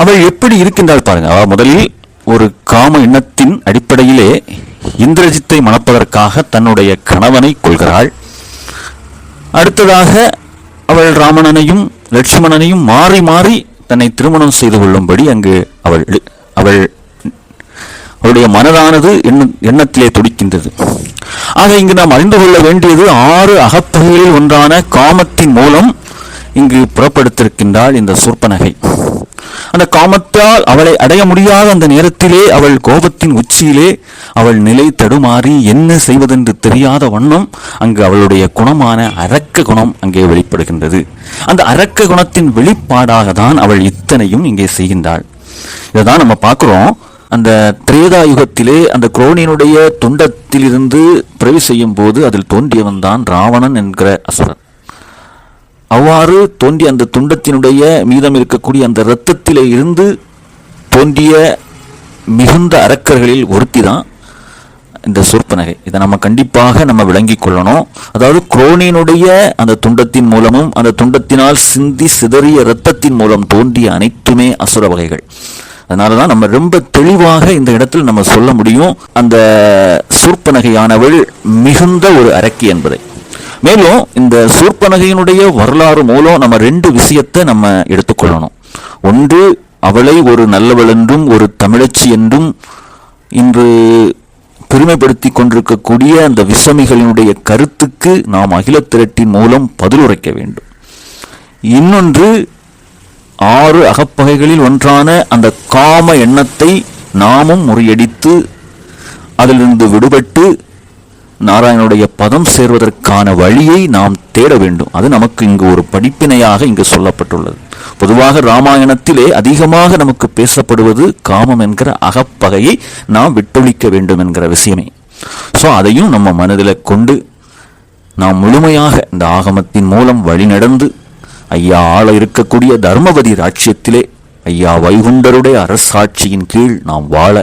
அவள் எப்படி இருக்கின்றாள் பாருங்க. அவள் முதலில் ஒரு காம எண்ணத்தின் அடிப்படையிலே இந்திரஜித்தை மணப்பதற்காக தன்னுடைய கணவனை கொள்கிறாள் அடுத்ததாக அவள் ராமணனையும் லட்சுமணனையும் மாறி மாறி தன்னை திருமணம் செய்து கொள்ளும்படி அங்கு அவள் அவள் அவருடைய மனதானது எண்ண எண்ணத்திலே துடிக்கின்றது. ஆக இங்கு நாம் அறிந்து கொள்ள வேண்டியது ஆறு அகப்பகுதிகளில் ஒன்றான காமத்தின் மூலம் இங்கு புறப்படுத்திருக்கின்றாள் இந்த சூர்ப்பனகை அந்த காமத்தால் அவளை அடைய முடியாத அந்த நேரத்திலே அவள் கோபத்தின் உச்சியிலே அவள் நிலை தடுமாறி என்ன செய்வதென்று தெரியாத வண்ணம் அங்கு அவளுடைய குணமான அரக்க குணம் அங்கே வெளிப்படுகின்றது. அந்த அரக்க குணத்தின் வெளிப்பாடாக தான் அவள் இத்தனையும் இங்கே செய்கின்றாள். இதைதான் நம்ம பார்க்குறோம். அந்த திரேதா யுகத்திலே அந்த குரோனியனுடைய துண்டத்திலிருந்து பிரவி செய்யும் போது அதில் தோன்றியவன் தான் ராவணன் என்கிற அசுரன். அவ்வாறு தோன்றிய அந்த துண்டத்தினுடைய மீதம் இருக்கக்கூடிய அந்த இரத்தத்திலே இருந்து தோன்றிய மிகுந்த அரக்கர்களில் ஒருத்தி தான் இந்த சொற்பனகை. இதை நம்ம கண்டிப்பாக நம்ம விளங்கிக் கொள்ளணும். அதாவது குரோனினுடைய அந்த துண்டத்தின் மூலமும் அந்த துண்டத்தினால் சிந்தி சிதறிய இரத்தத்தின் மூலம் தோன்றிய அனைத்துமே அசுர வகைகள். அதனால தான் நம்ம ரொம்ப தெளிவாக இந்த இடத்தில் நம்ம சொல்ல முடியும். அந்த சூர்ப்பனகையானவள் மிகுந்த ஒரு அரக்கி என்பதை. மேலும் இந்த சூர்பனகையினுடைய வரலாறு மூலம் நம்ம ரெண்டு விஷயத்தை நம்ம எடுத்துக்கொள்ளணும். ஒன்று அவளை ஒரு நல்லவள் என்றும் ஒரு தமிழச்சி என்றும் இன்று பெருமைப்படுத்தி கொண்டிருக்கக்கூடிய அந்த விசமிகளினுடைய கருத்துக்கு நாம் அகில திரட்டின் மூலம் பதிலுரைக்க வேண்டும். இன்னொன்று ஆறு அகப்பகைகளில் ஒன்றான அந்த காம எண்ணத்தை நாமும் முறியடித்து அதிலிருந்து விடுபட்டு நாராயணனுடைய பதம் சேர்வதற்கான வழியை நாம் தேட வேண்டும். அது நமக்கு இங்கு ஒரு படிப்பினையாக இங்கு சொல்லப்பட்டுள்ளது. பொதுவாக ராமாயணத்திலே அதிகமாக நமக்கு பேசப்படுவது காமம் என்கிற அகப்பகையை நாம் விட்டொழிக்க வேண்டும் என்கிற விஷயமே. ஸோ அதையும் நம்ம மனதில் கொண்டு நாம் முழுமையாக இந்த ஆகமத்தின் மூலம் வழிநடந்து ஐயா ஆள இருக்கக்கூடிய தர்மபதி ராட்சியத்திலே ஐயா வைகுண்டருடைய அரசாட்சியின் கீழ் நாம் வாழ